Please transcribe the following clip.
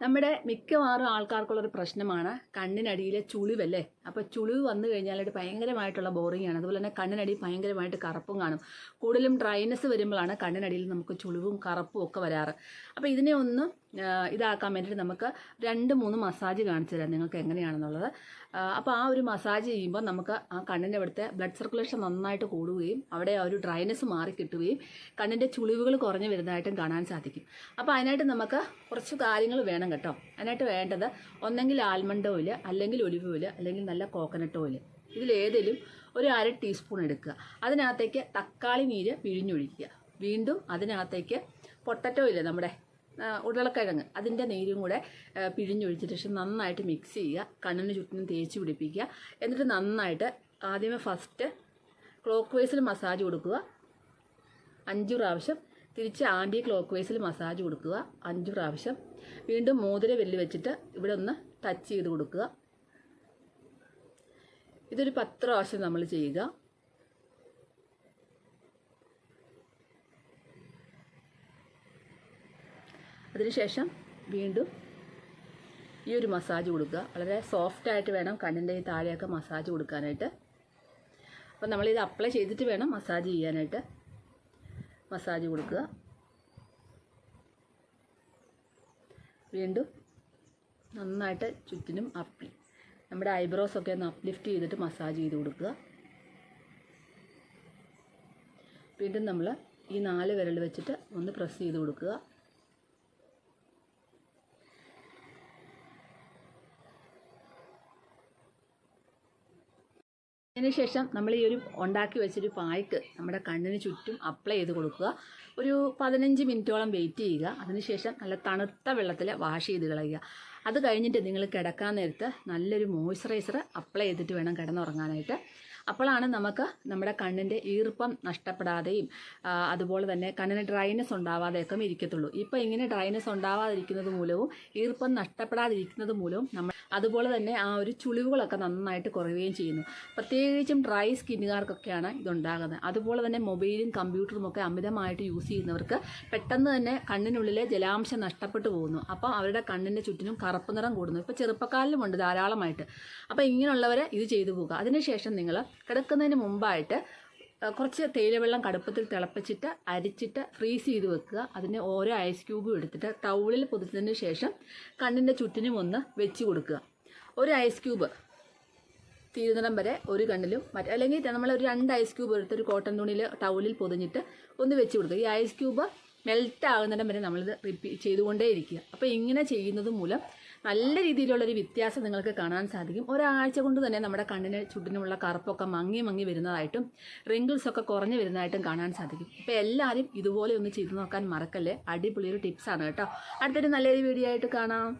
നമ്മുടെ മിക്കവാറും ആൾക്കാർക്കുള്ളൊരു പ്രശ്നമാണ് കണ്ണിനടിയിലെ ചുളിവല്ലേ? അപ്പോൾ ചുളിവ് വന്നു കഴിഞ്ഞാൽ അത് ഭയങ്കരമായിട്ടുള്ള ബോറിംഗ് ആണ്. അതുപോലെ തന്നെ കണ്ണിനടി ഭയങ്കരമായിട്ട് കറുപ്പും കാണും. കൂടുതലും ഡ്രൈനെസ് വരുമ്പോഴാണ് കണ്ണിനടിയിൽ നമുക്ക് ചുളിവും കറുപ്പും ഒക്കെ വരാറ്. അപ്പോൾ ഇതിനെ ഒന്ന് ഇതാക്കാൻ വേണ്ടിയിട്ട് നമുക്ക് രണ്ട് മൂന്ന് മസാജ് കാണിച്ചു തരാം നിങ്ങൾക്ക് എങ്ങനെയാണെന്നുള്ളത്. അപ്പോൾ ആ ഒരു മസാജ് ചെയ്യുമ്പോൾ നമുക്ക് ആ കണ്ണിന്റെ അവിടുത്തെ ബ്ലഡ് സർക്കുലേഷൻ നന്നായിട്ട് കൂടുകയും അവിടെ ആ ഒരു ഡ്രൈനെസ് മാറി കിട്ടുകയും കണ്ണിന്റെ ചുളിവുകൾ കുറഞ്ഞു വരുന്നതായിട്ടും കാണാൻ സാധിക്കും. അപ്പോൾ അതിനായിട്ട് നമുക്ക് കുറച്ച് കാര്യങ്ങൾ വേണം കേട്ടോ. അതിനായിട്ട് വേണ്ടത് ഒന്നെങ്കിൽ ആൽമണ്ട് ഓയിൽ അല്ലെങ്കിൽ ഒലിവ് ഓയിൽ അല്ലെങ്കിൽ നല്ല കോക്കനട്ട് ഓയിൽ ഇതിലേതെങ്കിലും ഒരു അര ടീസ്പൂൺ എടുക്കുക. അതിനകത്തേക്ക് തക്കാളി നീര് പിഴിഞ്ഞൊഴിക്കുക. വീണ്ടും അതിനകത്തേക്ക് പൊട്ടറ്റോ ഇല്ലേ നമ്മുടെ ഉരുളക്കിഴങ്ങ്. അതിന്റെ നീരും കൂടെ പിഴിഞ്ഞൊഴിച്ചിട്ട് ശേഷം നന്നായിട്ട് മിക്സ് ചെയ്യുക. കണ്ണിന് ചുറ്റിനും തേച്ച് പിടിപ്പിക്കുക. എന്നിട്ട് നന്നായിട്ട് ആദ്യമേ ഫസ്റ്റ് ക്ലോക്ക് വൈസിൽ മസാജ് കൊടുക്കുക. അഞ്ച് പ്രാവശ്യം തിരിച്ച് ആന്റി ക്ലോക്ക് വൈസിൽ മസാജ് കൊടുക്കുക. അഞ്ച് പ്രാവശ്യം. വീണ്ടും മോതിര വെല്ല് വെച്ചിട്ട് ഇവിടെ ഒന്ന് ടച്ച് ചെയ്ത് കൊടുക്കുക. ഇതൊരു പത്ത് പ്രാവശ്യം നമ്മൾ ചെയ്യുക. അതിനുശേഷം വീണ്ടും ഈ ഒരു മസാജ് കൊടുക്കുക. വളരെ സോഫ്റ്റ് ആയിട്ട് വേണം കണ്ണിന്റെ ഈ താഴെയൊക്കെ മസാജ് കൊടുക്കാനായിട്ട്. അപ്പം നമ്മളിത് അപ്ലൈ ചെയ്തിട്ട് വേണം മസാജ് ചെയ്യാനായിട്ട്. മസാജ് കൊടുക്കുക. വീണ്ടും നന്നായിട്ട് ചുറ്റിനും അപ്ലി നമ്മുടെ ഐബ്രോസ് ഒക്കെ ഒന്ന് അപ്ലിഫ്റ്റ് ചെയ്തിട്ട് മസാജ് ചെയ്ത് കൊടുക്കുക. വീണ്ടും നമ്മൾ ഈ നാല് വിരൽ വെച്ചിട്ട് ഒന്ന് പ്രസ് ചെയ്ത് കൊടുക്കുക. അതിനുശേഷം നമ്മൾ ഈ ഒരു ഉണ്ടാക്കി വെച്ചൊരു പായ്ക്ക് നമ്മുടെ കണ്ണിന് ചുറ്റും അപ്ലൈ ചെയ്ത് കൊടുക്കുക. ഒരു പതിനഞ്ച് മിനിറ്റോളം വെയിറ്റ് ചെയ്യുക. അതിനുശേഷം നല്ല തണുത്ത വെള്ളത്തിൽ വാഷ് ചെയ്ത് കളയുക. അത് കഴിഞ്ഞിട്ട് നിങ്ങൾ കിടക്കാൻ നേരത്ത് നല്ലൊരു മോയ്സ്ചറൈസർ അപ്ലൈ ചെയ്തിട്ട് വേണം കിടന്നുറങ്ങാനായിട്ട്. അപ്പോഴാണ് നമുക്ക് നമ്മുടെ കണ്ണിന്റെ ഈർപ്പം നഷ്ടപ്പെടാതെയും അതുപോലെ തന്നെ കണ്ണിന് ഡ്രൈനെസ് ഉണ്ടാവാതെയൊക്കെ ഇരിക്കത്തുള്ളൂ. ഇപ്പോൾ ഇങ്ങനെ ഡ്രൈനെസ് ഉണ്ടാവാതിരിക്കുന്നത് മൂലവും ഈർപ്പം നഷ്ടപ്പെടാതിരിക്കുന്നത് മൂലവും നമ്മൾ അതുപോലെ തന്നെ ആ ഒരു ചുളിവുകളൊക്കെ നന്നായിട്ട് കുറയുകയും ചെയ്യുന്നു. പ്രത്യേകിച്ചും ഡ്രൈ സ്കിന്നുകാർക്കൊക്കെയാണ് ഇതുണ്ടാകുന്നത്. അതുപോലെ തന്നെ മൊബൈലും കമ്പ്യൂട്ടറും ഒക്കെ അമിതമായിട്ട് യൂസ് ചെയ്യുന്നവർക്ക് പെട്ടെന്ന് തന്നെ കണ്ണിനുള്ളിലെ ജലാംശം നഷ്ടപ്പെട്ടു പോകുന്നു. അപ്പോൾ അവരുടെ കണ്ണിന്റെ ചുറ്റിനും കറുപ്പ് നിറം കൂടുന്നു. ഇപ്പോൾ ചെറുപ്പക്കാരിലുമുണ്ട് ധാരാളമായിട്ട്. അപ്പോൾ ഇങ്ങനെയുള്ളവരെ ഇത് ചെയ്തു പോകുക അതിനുശേഷം നിങ്ങൾ കിടക്കുന്നതിന് മുമ്പായിട്ട് കുറച്ച് തേയിലവെള്ളം കടുപ്പത്തിൽ തിളപ്പിച്ചിട്ട് അരിച്ചിട്ട് ഫ്രീസ് ചെയ്ത് വെക്കുക. അതിന് ഓരോ ഐസ് ക്യൂബും എടുത്തിട്ട് ടൗളിൽ പൊതിച്ചതിന് ശേഷം കണ്ണിന്റെ ചുറ്റിനും ഒന്ന് വെച്ച് കൊടുക്കുക. ഒരു ഐസ് ക്യൂബ് തീരുന്നിടം വരെ ഒരു കണ്ണിലും മറ്റേ അല്ലെങ്കിൽ നമ്മൾ ഒരു രണ്ട് ഐസ് ക്യൂബ് എടുത്ത് ഒരു കോട്ടൺ തുണിയിൽ ടൗലിൽ പൊതിഞ്ഞിട്ട് ഒന്ന് വെച്ച് കൊടുക്കുക. ഈ ഐസ് ക്യൂബ് മെൽറ്റ് ആകുന്നിടം വരെ നമ്മളിത് റിപ്പീറ്റ് ചെയ്തുകൊണ്ടേ ഇരിക്കുക അപ്പോൾ ഇങ്ങനെ ചെയ്യുന്നത് മൂലം നല്ല രീതിയിലുള്ളൊരു വ്യത്യാസം നിങ്ങൾക്ക് കാണാൻ സാധിക്കും. ഒരാഴ്ച കൊണ്ട് തന്നെ നമ്മുടെ കണ്ണിന് ചുറ്റിനുമുള്ള കറുപ്പൊക്കെ മങ്ങി മങ്ങി വരുന്നതായിട്ടും റിങ്കിൾസ് ഒക്കെ കുറഞ്ഞു വരുന്നതായിട്ടും കാണാൻ സാധിക്കും. അപ്പോൾ എല്ലാവരും ഇതുപോലെ ഒന്ന് ചെയ്തു നോക്കാൻ മറക്കല്ലേ? അടിപൊളിയൊരു ടിപ്സാണ് കേട്ടോ. അടുത്തൊരു നല്ലൊരു വീഡിയോ ആയിട്ട് കാണാം.